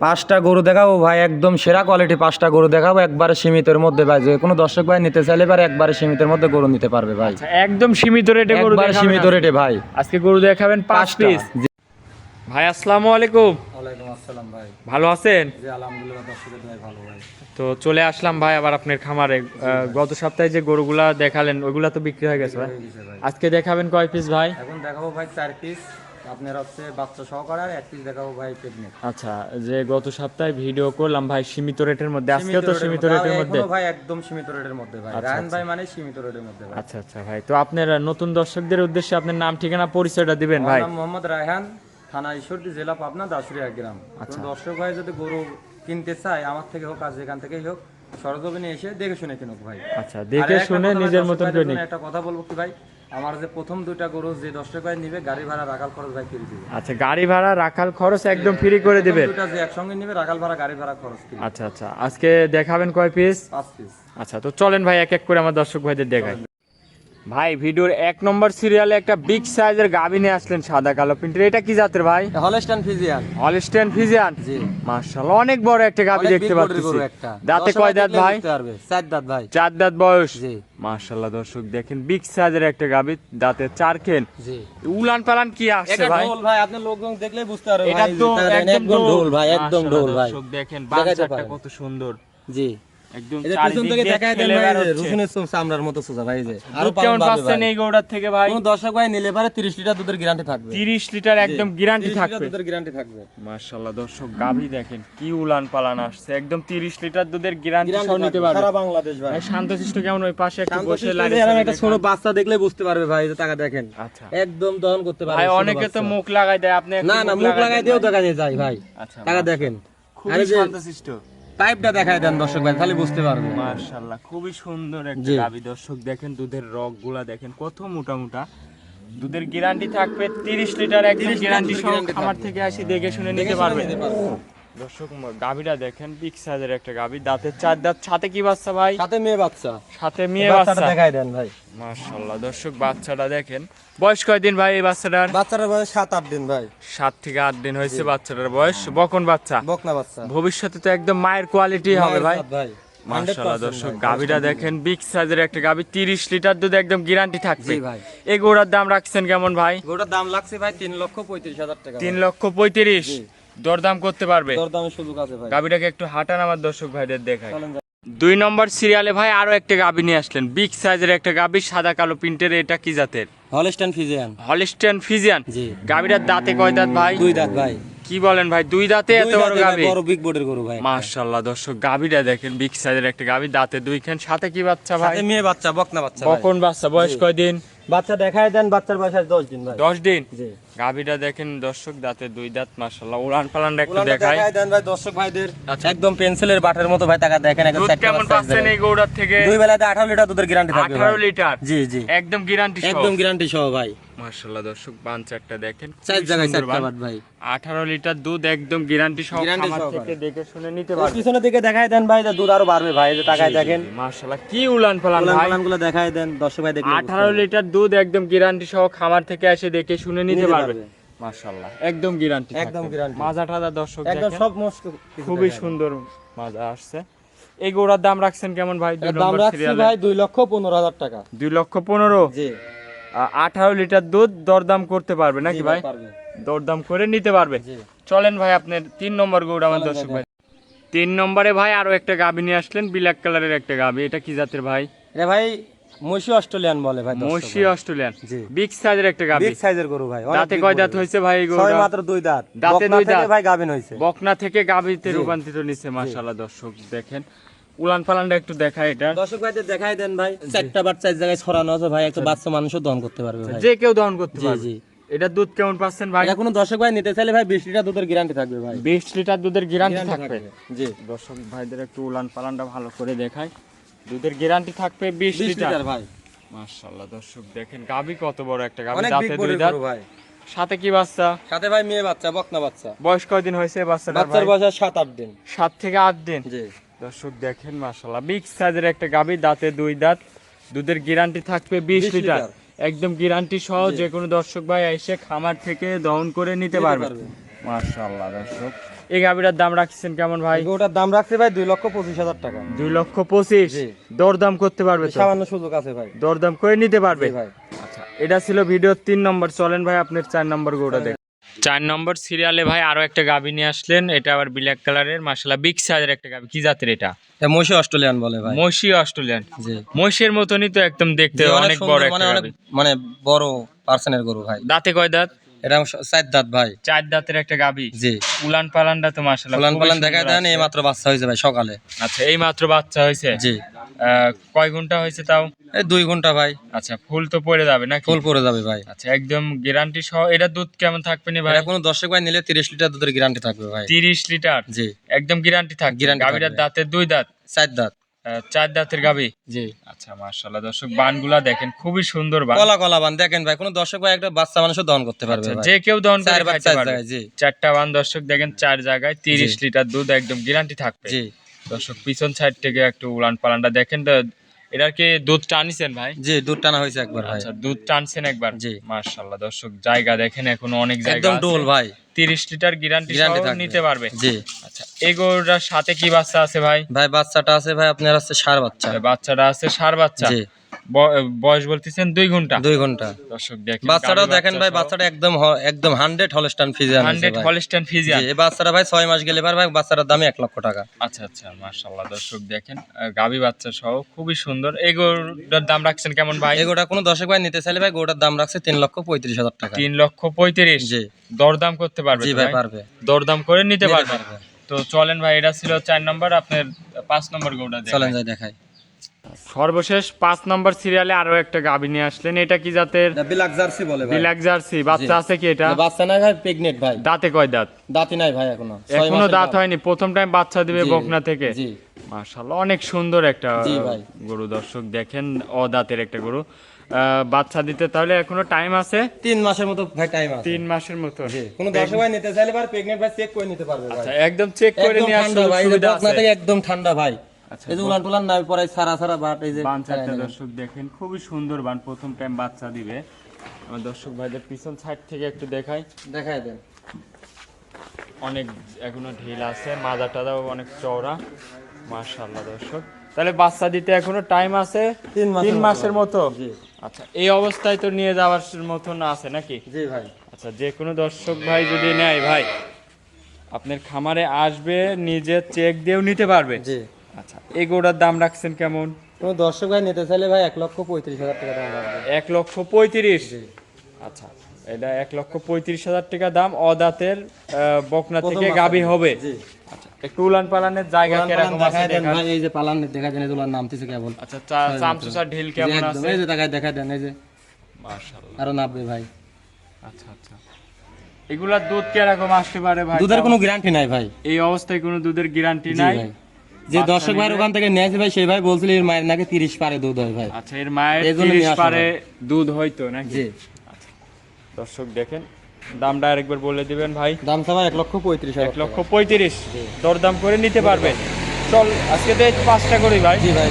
পাঁচটা গরু দেখাবো ভাই একদম সেরা কোয়ালিটি পাঁচটা গরু দেখাবো একবারে সীমিতের মধ্যে ভাই যে কোনো দর্শক ভাই নিতে চাইলে এবার একবারে সীমিতের মধ্যে গরু নিতে পারবে ভাই। আচ্ছা, একদম সীমিত রেটে গরু একবারে সীমিত রেটে ভাই। আজকে গরু দেখাবেন পাঁচ পিস ভাই আসসালামু আলাইকুম। ওয়ালাইকুম আসসালাম ভাই। ভালো আছেন? জি আলহামদুলিল্লাহ দর্শকের ভাই ভালো ভাই। তো চলে আসলাম ভাই আবার আপনার খামারে। গত সপ্তাহে যে গরুগুলা দেখালেন ওইগুলা তো বিক্রি হয়ে গেছে ভাই। আজকে দেখাবেন কয় পিস ভাই? এখন দেখাবো ভাই চার পিস আপনার হচ্ছে বাচ্চা সহকারে আর এক পিস দেখাবো ভাই প্রেগনেন্ট আচ্ছা যে গত সপ্তাহে ভিডিও করলাম ভাই সীমিত রেটের মধ্যে তো সীমিত রেটের মধ্যে। ভাই একদম সীমিত রেটের মধ্যে ভাই। রায়ন ভাই মানে সীমিত রেটের মধ্যে ভাই। আচ্ছা আচ্ছা ভাই তো আপনার নতুন দর্শকদের উদ্দেশ্যে আপনার নাম ঠিকানা পরিচয়টা দিবেন ভাই। নাম মোহাম্মদ রায়হান থানা ঈশ্বরদী জেলা পাবনা দাসুরিয়া গ্রাম। আচ্ছা। দর্শক ভাই যদি গরু কিনতে চায় আমার থেকে হোক আর যেখান থেকেই হোক সরজমিনে এসে দেখে শুনে কিনুক ভাই। আচ্ছা দেখে শুনে নিজের মতন করে একটা কথা বলব কি ভাই আমার যে প্রথম দুইটা গরু যে দর্শক ভাই নিবে গাড়ি ভাড়া রাখাল খরচ ভাই ফ্রি দিবে। আচ্ছা গাড়ি ভাড়া রাখাল খরচ একদম ফ্রি করে দিবে। দুটা যে একসঙ্গে নিবে রাখাল ভাড়া গাড়ি ভাড়া খরচ আচ্ছা আচ্ছা আজকে দেখাবেন কয় পিস পাঁচ পিস আচ্ছা তো চলেন ভাই এক এক করে আমার দর্শক ভাইদের দেখাই। ভাই ভিডিওর এক নম্বর সিরিয়ালে একটা বিগ সাইজের গাবি নিয়ে আসলেন সাদা কালো প্রিন্টের। এটা কি জাতের ভাই? হলস্টান ফিজিয়ান হলস্টেন ফিজিয়ান জি। মাশাআল্লাহ অনেক বড় একটা গাবি দেখতে পাচ্ছি দাঁতে কয় দাঁত ভাই? চার দাঁত ভাই। চার দাঁত বয়স? জি। মাশাআল্লাহ দর্শক দেখেন বিগ সাইজের একটা গাবি দাঁতে চার খেন জি। উলান পালান কি আসছে এটা ভাই? ঢোল ভাই আপনি লোকজন দেখলেই বুঝতে পারবে এটা তো দেখেন, একদম ঢোল ভাই একদম ঢোল ভাই। দর্শক দেখেন বাচ্চাটা কত সুন্দর। জি। একদম পিছন থেকে দেখায় দেন ভাই রসুনের চোম চামড়ার মতো সোজা ভাই যে আরও কেমন পাচ্ছেন এই গৌড়ার থেকে ভাই? কোন দর্শক ভাই নিলে পারে 30 লিটার দুধের গ্যারান্টি থাকবে। 30 লিটার একদম গ্যারান্টি থাকবে। দুধের গ্যারান্টি থাকবে। মাশাআল্লাহ দর্শক গাভী দেখেন কি উলান পালান আসছে। একদম 30 লিটার দুধের গ্যারান্টি সহ নিতে পারবে। সারা বাংলাদেশ ভাই। ভাই শান্তশিষ্ট কেমন? ওই পাশে একটু বসে একটা ছোট বাচ্চা দেখলে বুঝতে পারবে ভাই যে টাকা দেখেন। আচ্ছা। একদম দহন করতে পারবে ভাই অনেকে তো মুখ লাগাই দেয় আপনি না না মুখ লাগাই দিয়েও ভাই। যায় ভাই। আচ্ছা টাকা দেখেন। শান্তশিষ্ট। পাইপটা দেখায় দেন দর্শক ভাই খালি বুঝতে পারবে। মাশাআল্লাহ খুবই সুন্দর একটা দাবি দর্শক দেখেন দুধের রগগুলা দেখেন কত মোটা মোটা। দুধের গ্যারান্টি থাকবে 30 লিটার একদম 30 লিটার গ্যারান্টি সহ খামার থেকে আসি দেখে শুনে পারবেন। নিতে পারবে। দর্শক গাভীটা দেখেন বিগ সাইজের একটা গাভী। দাঁতের চার দাঁত। সাথে কি বাচ্চা ভাই? সাথে মেয়ে বাচ্চা। সাথে মেয়ে বাচ্চা। দেখায় দেন ভাই। মাশাআল্লাহ। দর্শক বাচ্চাটা দেখেন। বয়স কয়দিন ভাই এই বাচ্চাটার? বাচ্চাটার বয়স সাত আট দিন ভাই। সাত থেকে আট দিন হয়েছে বাচ্চাটার বয়স। বকন বাচ্চা। বকনা বাচ্চা। ভবিষ্যতে তো একদম মায়ের কোয়ালিটি হবে ভাই। মাশাআল্লাহ দর্শক গাভীটা দেখেন বিগ সাইজের একটা গাভী। 30 লিটার দুধ একদম গ্যারান্টি থাকবে। জি ভাই। এই গোড়ার দাম রাখছেন কেমন ভাই? গোটার দাম লাগছে ভাই তিন লক্ষ পঁয়ত্রিশ হাজার টাকা তিন লক্ষ পঁয়ত্রিশ। দরদাম করতে পারবে। দরদামের সুযোগ আছে ভাই। গাভীটাকে একটু হাঁটান আমার দর্শক ভাইদের দেখায়। দুই নম্বর সিরিয়ালে ভাই আরও একটা গাভী নিয়ে আসলেন। বিগ সাইজের একটা গাভী সাদা কালো প্রিন্টের এটা কি জাতের? Holstein Friesian. Holstein Friesian. জি। গাভীটার দাঁতে কয় দাঁত ভাই? দুই দাঁত ভাই। কি বলেন ভাই দুই দাঁতে এত বড় ভাই, বড় বিগ বোর্ডের গরু ভাই। মাশাআল্লাহ দর্শক গাভীটা দেখেন বিগ সাইজের একটা গাভী দাঁতে দুইখান। সাথে কি বাচ্চা ভাই? সাথে মেয়ে বাচ্চা বকনা বাচ্চা বকন বাচ্চা বয়স কয় দিন বাচ্চা দেখায় দেন বাচ্চার বয়স দশ দিন ভাই। দশ দিন? গাভীটা দেখেন দর্শক দাঁতে দুই দাঁত মাসাল্লাহ উড়ান পালান একটু দেখায় দেন ভাই দর্শক ভাইদের। আচ্ছা। একদম পেন্সিলের বাটের মতো ভাই টাকা দেখেন একদম দুধ কেমন পাচ্ছেন এই গৌড়ার থেকে? দুই বেলাতে আঠারো লিটার দুধের গ্যারান্টি থাকবে আঠারো ভাই। লিটার? জি জি। একদম গ্যারান্টি একদম গ্যারান্টি সহ ভাই। মাশাআল্লাহ দর্শক বান চারটা দেখেন চার জায়গায় চারটা। বাট ভাই। আঠারো লিটার দুধ একদম গ্যারান্টি সহ খামার থেকে দেখে শুনে নিতে পিছনের দিকে দেখায় দেন ভাই দুধ আরও বাড়বে ভাই এই যে টাকায় দেখেন। মাশাআল্লাহ কি উলান পালান উলান ভাই। দেখায় দেন দর্শক ভাই আঠারো পারবে। লিটার দুধ একদম গ্যারান্টি সহ খামার থেকে এসে দেখে শুনে নিতে পারবে। মাশাআল্লাহ একদম গ্যারান্টি একদম। মাজা টাজা দর্শক একদম সব মস্ত খুবই সুন্দর মাজা আসছে। এই গোড়ার দাম রাখছেন কেমন ভাই? দাম রাখছি ভাই দুই লক্ষ পনেরো হাজার টাকা। দুই লক্ষ পনেরো? জি। আঠারো লিটার দুধ দরদাম করতে পারবে নাকি ভাই? দরদাম করে নিতে পারবে। চলেন ভাই আপনার তিন নম্বর গৌড় আমার দর্শক ভাই। তিন নম্বরে ভাই আরও একটা গাভী নিয়ে আসলেন ব্ল্যাক কালারের একটা গাভী। এটা কি জাতের ভাই? এটা ভাই মসি অস্ট্রেলিয়ান বলে ভাই মসি অস্ট্রেলিয়ান। বিগ সাইজের একটা গাভী। বিগ সাইজের গরু ভাই দাঁতে কয় দাঁত। ভাই। এই ছয় মাত্র দুই দাঁত। দাঁতে বকনা দুই থেকে দাঁত। ভাই গাবিন হয়েছে বকনা থেকে গাভীতে রূপান্তরিত নিচ্ছে মাশাআল্লাহ দর্শক দেখেন। উলান পালানটা একটু দেখায় এটা। দর্শক ভাইদের দেখাই দেন ভাই। চারটা বাচ্চা এক জায়গায় ছড়ানো আছে ভাই একটা বাচ্চা মানুষও দহন করতে পারবে ভাই। যে কেউ দহন করতে পারবে। জি। এটা দুধ কেমন পাচ্ছেন ভাই? এটা কোনো দর্শক ভাই নিতে চাইলে ভাই বিশ লিটার দুধের গ্যারান্টি থাকবে ভাই। বিশ লিটার দুধের গ্যারান্টি থাকবে। জি। দর্শক ভাইদের একটু উলান পালানটা ভালো করে দেখায় দুধের গ্যারান্টি থাকবে বিশ বিশ লিটার। লিটার ভাই। মাশাআল্লাহ দর্শক দেখেন গাবি কত বড় একটা গাবি দাঁতে দুই দাঁত। ভাই। সাথে কি বাচ্চা? সাথে ভাই মেয়ে বাচ্চা বকনা বাচ্চা। বয়স কয়দিন হয়েছে বাচ্চাটার বাচ্চার বয়স আর সাত আট দিন। সাত থেকে আট দিন। জি। দর্শক দেখেন মাশাআল্লাহ। বিগ সাইজের একটা গাবি দাঁতে দুই দাঁত দুধের গ্যারান্টি থাকবে বিশ 20 লিটার। একদম গ্যারান্টি সহ যে কোনো দর্শক ভাই এসে খামার থেকে দহন করে নিতে পারবে। মাশাআল্লাহ দর্শক। এই গাভিটার দাম রাখছেন কেমন ভাই? ওটার দাম রাখছে ভাই দুই লক্ষ পঁচিশ হাজার টাকা। দুই লক্ষ পঁচিশ। দরদাম করতে পারবে তো? সামান্য সুযোগ আছে ভাই। দরদাম করে নিতে পারবে? ভাই। আচ্ছা এটা ছিল ভিডিওর তিন নম্বর। চলেন ভাই আপনার চার নম্বর দেখ। চার নম্বর সিরিয়ালে ভাই আরও একটা গাভি নিয়ে আসলেন এটা আবার ব্ল্যাক কালারের মাসালা বিগ সাইজের একটা গাভি। কি জাতের এটা? মহিষী অস্ট্রেলিয়ান বলে ভাই। মহিষী অস্ট্রেলিয়ান। জি। মহিষের মতনই তো একদম দেখতে অনেক বড় একটা মানে বড় পার্সনের গরু ভাই। দাঁতে কয় দাঁত? এটা চার দাঁত ভাই। চার দাঁতের একটা গাভি জি। উলান পালানটা তো মাসালা ফলান ফলান দেখা দেন এই মাত্র বাচ্চা হয়েছে ভাই সকালে। আচ্ছা এই মাত্র বাচ্চা হয়েছে? জি। কয় ঘণ্টা হয়েছে তাও? এই দুই ঘণ্টা ভাই। আচ্ছা ফুল তো পড়ে যাবে নাকি? ফুল পরে যাবে ভাই। আচ্ছা একদম গ্যারান্টি সহ এটা দুধ কেমন থাকবে না ভাই? কোনো দর্শক ভাই নিলে তিরিশ লিটার দুধের গ্যারান্টি থাকবে ভাই। তিরিশ লিটার? জি। একদম গ্যারান্টি থাকবে? গাভিটার দাঁতের দুই দাঁত? চার দাঁত। চার দাঁতের গাবি জি। আচ্ছা মার্শাল্লাহ দর্শক বানগুলা দেখেন খুবই সুন্দর বান। কলা কলা বান। দেখেন ভাই কোন দর্শক ভাই একটা বাচ্চা মানুষও দহন করতে পারবে আচ্ছা, যে কেউ দহন চার করে বা খাইতে চার পারবে জি। চারটা বান দর্শক দেখেন চার জায়গায় তিরিশ জি। লিটার দুধ একদম গ্যারান্টি থাকবে। জি। দর্শক পিছন সাইড থেকে একটু উলান পালানটা দেখেন তো এটার কি দুধ টানিছেন ভাই? জি দুধ টানা হয়েছে একবার ভাই। আচ্ছা দুধ টানছেন একবার? জি। মাশাআল্লাহ দর্শক জায়গা দেখেন এখনও অনেক জায়গা একদম ডোল ভাই। তিরিশ লিটার গ্যারান্টি সহ নিতে পারবে। জি। আচ্ছা এই গরুটার সাথে কি বাচ্চা আছে ভাই? ভাই বাচ্চাটা আছে ভাই আপনার আছে সার বাচ্চা। বাচ্চাটা আছে সার বাচ্চা। জি। বয়স বলতেছেন দুই ঘণ্টা। দুই ঘণ্টা। দর্শক দেখেন বাচ্চাটাও দেখেন ভাই বাচ্চাটা একদম একদম hundred Holstein Friesian hundred Holstein Friesian এই বাচ্চাটা ভাই ছয় মাস গেলে পার ভাই বাচ্চাটার দাম এক লক্ষ টাকা। আচ্ছা আচ্ছা দর্শক দেখেন গাভী বাচ্চা সহ খুবই সুন্দর। এই গরুটার দাম রাখছেন কেমন ভাই? এই গোটা কোনো দর্শক ভাই নিতে চাইলে ভাই গোটার দাম রাখছে তিন লক্ষ পঁয়ত্রিশ হাজার টাকা। তিন লক্ষ পঁয়ত্রিশ। জি। দরদাম করতে পারবে জি ভাই? পারবে। দরদাম করে নিতে পারবে। পারবে। তো চলেন ভাই এটা ছিল চার নম্বর আপনার পাঁচ নম্বর গরুটা চলেন যাই দেখাই। সর্বশেষ পাঁচ নম্বর সিরিয়ালে আরও একটা গাভী নিয়ে আসলেন। এটা কি জাতের? বিলাক জার্সি বলে বিলাক জার্সি। বাচ্চা আছে কি এটা? বাচ্চা নাই ভাই প্রেগনেন্ট ভাই। দাঁতে কয় দাঁত? দাঁতি নাই ভাই এখনও। এখনও দাঁত হয়নি। প্রথম টাইম বাচ্চা দিবে বকনা থেকে। জি। মাশাআল্লাহ অনেক সুন্দর একটা গরু দর্শক দেখেন অদাঁতের একটা গরু। বাচ্চা দিতে তাহলে এখনও টাইম আছে? তিন মাসের মতো ভাই টাইম আছে। তিন মাসের মতো। কোনো দর্শক ভাই নিতে চাইলে ভাই প্রেগনেন্ট ভাই চেক করে নিতে পারবে আচ্ছা একদম চেক করে নিয়ে আসলে ভাই সুবিধা আছে। একদম ঠান্ডা ভাই। এই যে উলান টুলান নাই পরে সারা সারা বাট এই যে বান চারটা দর্শক দেখেন খুবই সুন্দর বান প্রথম টাইম বাচ্চা দিবে। আমার দর্শক ভাইদের পিছন সাইড থেকে একটু দেখাই। দেখাই দেন। অনেক এখনও ঢিল আছে মাজা টাজাও অনেক চওড়া। মাশাআল্লাহ দর্শক। তাহলে বাচ্চা দিতে এখনও টাইম আছে? তিন মাসের মতো। মতো? আচ্ছা এই অবস্থায় তো নিয়ে যাওয়ার মতন আছে নাকি? জি ভাই। আচ্ছা যে কোনো দর্শক ভাই যদি নেয় ভাই আপনার খামারে আসবে নিজে চেক দিয়েও নিতে পারবে। জি। আচ্ছা এই গরুটার দাম রাখছেন কেমন? কোনো দর্শক ভাই নিতে চাইলে ভাই এক লক্ষ পঁয়ত্রিশ হাজার টাকা দাম এক লক্ষ পঁয়ত্রিশ? আচ্ছা এটা এক লক্ষ পঁয়ত্রিশ হাজার টাকা দাম অদাতের বকনা থেকে গাবি হবে। আচ্ছা একটু উলান পালানের জায়গা আছে এই যে পালান দেখাই দেন এই উলান নামতেছে কেবল। আচ্ছা চা- ঢিল কেমন আছে? এই যে দেখাই দেখাই দেন এই যে। মাশাআল্লাহ। আরও ভাই। আচ্ছা আচ্ছা। দুধ কীরকম আসতে পারে ভাই? দুধের কোনো গ্যারান্টি নাই ভাই। এই অবস্থায় কোনো দুধের গ্যারান্টি নাই? যে দর্শক ভাইয়ের ওখান থেকে নিয়েছে ভাই সেই ভাই বলছিল এর মায়ের নাকি তিরিশ পারে দুধ হয় ভাই। আচ্ছা এর মায়ের এই জন্য নিয়ে তিরিশ আসা পারে দুধ হয়তো নাকি? জি। দর্শক দেখেন দামটা আরেকবার বলে দিবেন ভাই। দাম সবাই এক লক্ষ পঁয়ত্রিশ এক লক্ষ পঁয়ত্রিশ। দরদাম করে নিতে পারবেন। চল আজকে তো পাঁচটা করি ভাই। জি ভাই।